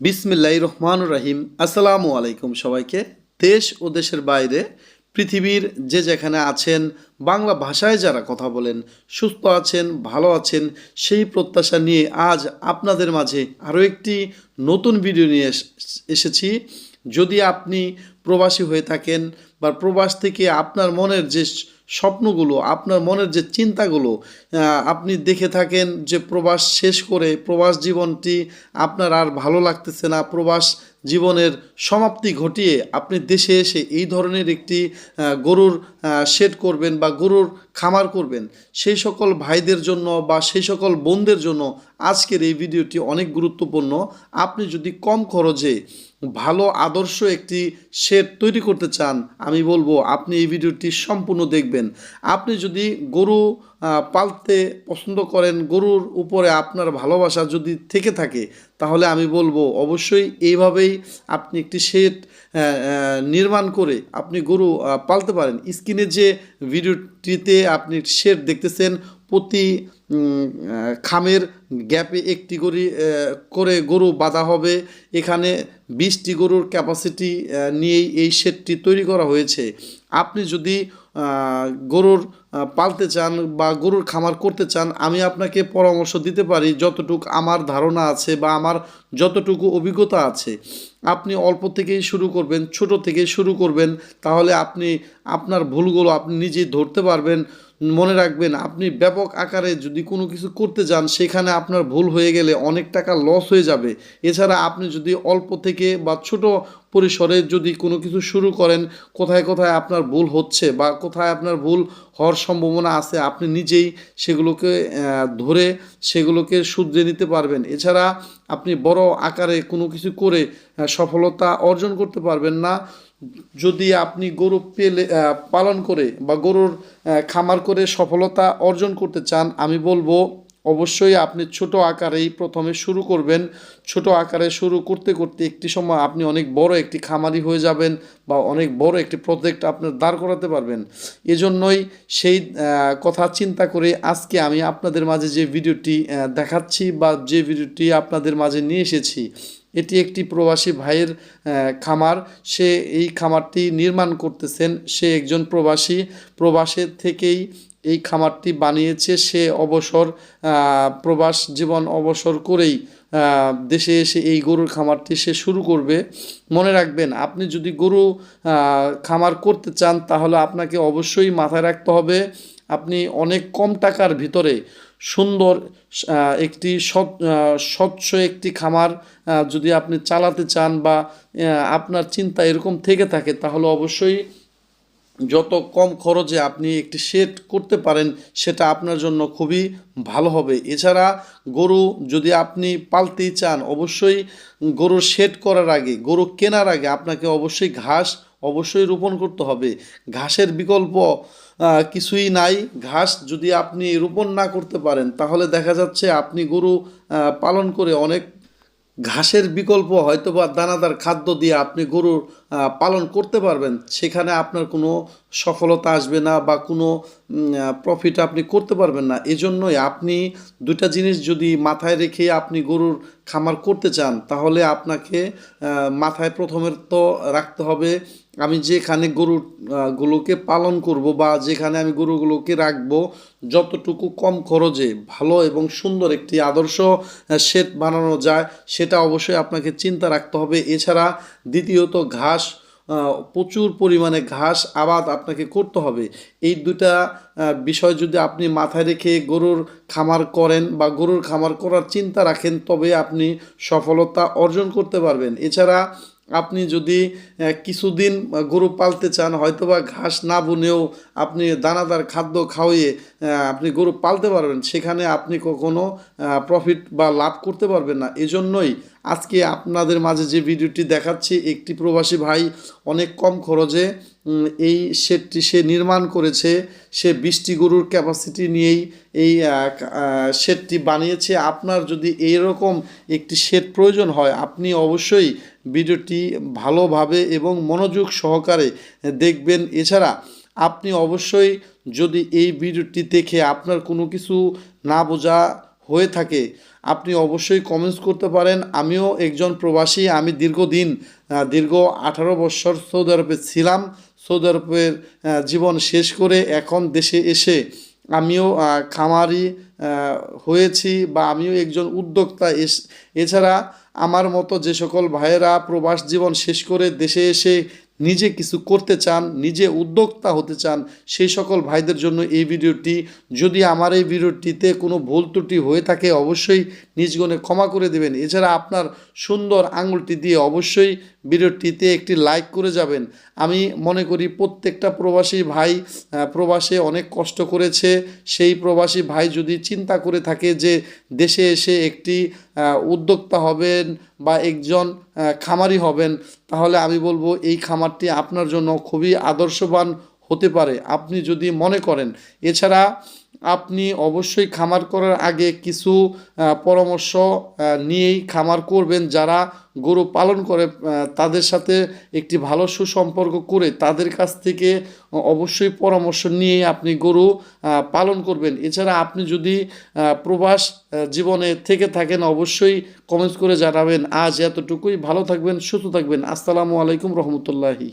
বিসমিল্লাহ রহমান রাহিম। আসসালামু আলাইকুম সবাইকে। দেশ ও দেশের বাইরে পৃথিবীর যে যেখানে আছেন, বাংলা ভাষায় যারা কথা বলেন, সুস্থ আছেন, ভালো আছেন, সেই প্রত্যাশা নিয়ে আজ আপনাদের মাঝে আরও একটি নতুন ভিডিও নিয়ে এস- এসেছি। যদি আপনি প্রবাসী হয়ে থাকেন বা প্রবাস থেকে আপনার মনের যে স্বপ্নগুলো, আপনার মনের যে চিন্তাগুলো আপনি দেখে থাকেন যে প্রবাস শেষ করে প্রবাস জীবনটি আপনার আর ভালো লাগতেছে না, প্রবাস জীবনের সমাপ্তি ঘটিয়ে আপনি দেশে এসে এই ধরনের একটি গরুর শেড করবেন বা গরুর খামার করবেন, সেই সকল ভাইদের জন্য বা সেই সকল বোনদের জন্য আজকের এই ভিডিওটি অনেক গুরুত্বপূর্ণ। আপনি যদি কম খরচে ভালো আদর্শ একটি শেড তৈরি করতে চান, আমি বলব আপনি এই ভিডিওটি সম্পূর্ণ দেখবেন। আপনি যদি গরু পালতে পছন্দ করেন গরুর উপরে আপনার ভালোবাসা যদি থেকে থাকে, তাহলে আমি বলব অবশ্যই এইভাবেই আপনি একটি শেড নির্মাণ করে আপনি গরু পালতে পারেন। স্ক্রিনে যে ভিডিওটিতে আপনি শেড দেখতেছেন, প্রতি খামের গ্যাপে একটি গরি করে গরু বাঁধা হবে। এখানে বিশটি গরুর ক্যাপাসিটি নিয়েই এই শেডটি তৈরি করা হয়েছে। আপনি যদি গরুর পালতে চান বা গরুর খামার করতে চান, আমি আপনাকে পরামর্শ দিতে পারি যতটুকু আমার ধারণা আছে বা আমার যতটুকু অভিজ্ঞতা আছে। আপনি অল্প থেকেই শুরু করবেন, ছোট থেকেই শুরু করবেন, তাহলে আপনি, আপনার ভুলগুলো আপনি নিজেই ধরতে পারবেন, মনে রাখবেন। আপনি ব্যাপক আকারে যদি কোনো কিছু করতে যান, সেখানে আপনার ভুল হয়ে গেলে অনেক টাকা লস হয়ে যাবে। এছাড়া আপনি যদি অল্প থেকে বা ছোট পরিসরে যদি কোনো কিছু শুরু করেন, কোথায় কোথায় আপনার ভুল হচ্ছে বা কোথায় আপনার ভুল হওয়ার সম্ভাবনা আছে, আপনি নিজেই সেগুলোকে ধরে সেগুলোকে শুধরে নিতে পারবেন। এছাড়া আপনি বড় আকারে কোনো কিছু করে সফলতা অর্জন করতে পারবেন না। যদি আপনি গরু পেলে পালন করে বা গরুর খামার করে সফলতা অর্জন করতে চান, আমি বলব অবশ্যই আপনি ছোট আকারেই প্রথমে শুরু করবেন। ছোট আকারে শুরু করতে করতে একটি সময় আপনি অনেক বড় একটি খামারি হয়ে যাবেন বা অনেক বড় একটি প্রজেক্ট আপনার দাঁড় করাতে পারবেন। এজন্যই সেই কথা চিন্তা করে আজকে আমি আপনাদের মাঝে যে ভিডিওটি দেখাচ্ছি বা যে ভিডিওটি আপনাদের মাঝে নিয়ে এসেছি, এটি একটি প্রবাসী ভাইয়ের খামার। সে এই খামারটি নির্মাণ করতেছেন। সে একজন প্রবাসী। প্রবাসের থেকেই এই খামারটি বানিয়েছে। সে অবসর প্রবাস জীবন অবসর করেই দেশে এসে এই গরুর খামারটি সে শুরু করবে। মনে রাখবেন, আপনি যদি গরু খামার করতে চান, তাহলে আপনাকে অবশ্যই মাথায় রাখতে হবে, আপনি অনেক কম টাকার ভিতরে সুন্দর একটি স্বচ্ছ একটি খামার যদি আপনি চালাতে চান বা আপনার চিন্তা এরকম থেকে থাকে, তাহলে অবশ্যই যত কম খরচে আপনি একটি শেড করতে পারেন, সেটা আপনার জন্য খুবই ভালো হবে। এছাড়া গরু যদি আপনি পালতেই চান, অবশ্যই গরুর শেড করার আগে, গরু কেনার আগে আপনাকে অবশ্যই ঘাস অবশ্যই রোপণ করতে হবে। ঘাসের বিকল্প কিছুই নাই। ঘাস যদি আপনি রোপণ না করতে পারেন, তাহলে দেখা যাচ্ছে আপনি গরু পালন করে অনেক ঘাসের বিকল্প হয়তো বা দানাদার খাদ্য দিয়ে আপনি গরুর পালন করতে পারবেন, সেখানে আপনার কোনো সফলতা আসবে না বা কোনো প্রফিট আপনি করতে পারবেন না। এজন্যই আপনি দুটা জিনিস যদি মাথায় রেখে আপনি গরুর খামার করতে চান, তাহলে আপনাকে মাথায় প্রথমের তো রাখতে হবে, আমি যেখানে গরু গুলোকে পালন করব বা যেখানে আমি গরুগুলোকে রাখব, যতটুকু কম খরচে ভালো এবং সুন্দর একটি আদর্শ শেড বানানো যায়, সেটা অবশ্যই আপনাকে চিন্তা রাখতে হবে। এছাড়া দ্বিতীয়ত ঘাস প্রচুর পরিমাণে ঘাস আবাদ আপনাকে করতে হবে। এই দুটা বিষয় যদি আপনি মাথায় রেখে গরুর খামার করেন বা গরুর খামার করার চিন্তা রাখেন, তবে আপনি সফলতা অর্জন করতে পারবেন। এছাড়া আপনি যদি কিছুদিন গরু পালতে চান, হয়তোবা ঘাস না বুনেও আপনি দানাদার খাদ্য খাওয়িয়ে আপনি গরু পালতে পারবেন, সেখানে আপনি কখনো প্রফিট বা লাভ করতে পারবেন না। এজন্যই আজকে আপনাদের মাঝে যে ভিডিওটি দেখাচ্ছি, একটি প্রবাসী ভাই অনেক কম খরচে এই শেডটি সে নির্মাণ করেছে। সে বিশটি গরুর ক্যাপাসিটি নিয়েই এই শেডটি বানিয়েছে। আপনার যদি এইরকম একটি শেড প্রয়োজন হয়, আপনি অবশ্যই ভিডিওটি ভালোভাবে এবং মনোযোগ সহকারে দেখবেন। এছাড়া আপনি অবশ্যই যদি এই ভিডিওটি দেখে আপনার কোনো কিছু না বোঝা হয়ে থাকে, আপনি অবশ্যই কমেন্টস করতে পারেন। আমিও একজন প্রবাসী, আমি দীর্ঘদিন দীর্ঘ আঠারো বছর সৌদি আরবে ছিলাম। সৌদি আরবের জীবন শেষ করে এখন দেশে এসে আমিও খামারি হয়েছি বা আমিও একজন উদ্যোক্তা। এছাড়া আমার মতো যে সকল ভাইয়েরা প্রবাস জীবন শেষ করে দেশে এসে নিজে কিছু করতে চান, নিজে উদ্যোক্তা হতে চান, সেই সকল ভাইদের জন্য এই ভিডিওটি। যদি আমার এই ভিডিওটিতে কোনো ভুল ত্রুটি হয়ে থাকে, অবশ্যই নিজগণে ক্ষমা করে দেবেন। এছাড়া আপনার সুন্দর আঙুলটি দিয়ে অবশ্যই ভিডিওটিতে একটি লাইক করে যাবেন। আমি মনে করি প্রত্যেকটা প্রবাসী ভাই প্রবাসে অনেক কষ্ট করেছে। সেই প্রবাসী ভাই যদি চিন্তা করে থাকে যে দেশে এসে একটি উদ্যোক্তা হবেন বা একজন খামারি হবেন, তাহলে আমি বলব এই খামারটি আপনার জন্য খুবই আদর্শবান হতে পারে। আপনি যদি মনে করেন, এছাড়া আপনি অবশ্যই খামার করার আগে কিছু পরামর্শ নিয়েই খামার করবেন। যারা গরু পালন করে তাদের সাথে একটি ভালো সুসম্পর্ক করে তাদের কাছ থেকে অবশ্যই পরামর্শ নিয়েই আপনি গরু পালন করবেন। এছাড়া আপনি যদি প্রবাস জীবনে থেকে থাকেন, অবশ্যই কমেন্টস করে জানাবেন। আজ এতটুকুই। ভালো থাকবেন, সুস্থ থাকবেন। আসসালামু আলাইকুম রহমতুল্লাহি।